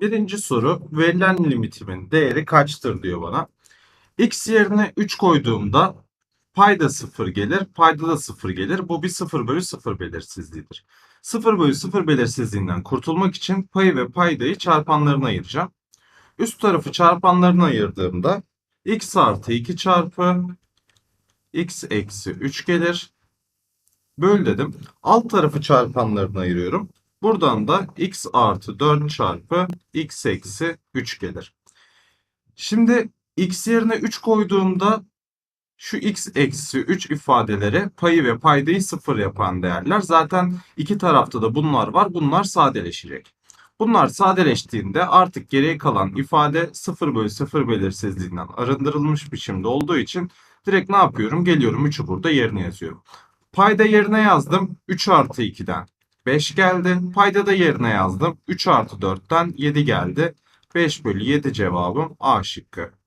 Birinci soru verilen limitimin değeri kaçtır diyor bana. X yerine 3 koyduğumda payda 0 gelir, payda da 0 gelir. Bu bir 0 bölü 0 belirsizliğidir. 0 bölü 0 belirsizliğinden kurtulmak için payı ve paydayı çarpanlarına ayıracağım. Üst tarafı çarpanlarına ayırdığımda x artı 2 çarpı x eksi 3 gelir. Böl dedim. Alt tarafı çarpanlarına ayırıyorum. Buradan da x artı 4 çarpı x eksi 3 gelir. Şimdi x yerine 3 koyduğumda şu x eksi 3 ifadeleri payı ve paydayı sıfır yapan değerler. Zaten iki tarafta da bunlar var. Bunlar sadeleşecek. Bunlar sadeleştiğinde artık geriye kalan ifade 0 bölü 0 belirsizliğinden arındırılmış biçimde olduğu için direkt ne yapıyorum? Geliyorum 3'ü burada yerine yazıyorum. Payda yerine yazdım. 3 artı 2'den 5 geldi. Payda da yerine yazdım. 3 artı 4'ten 7 geldi. 5 bölü 7 cevabım A şıkkı.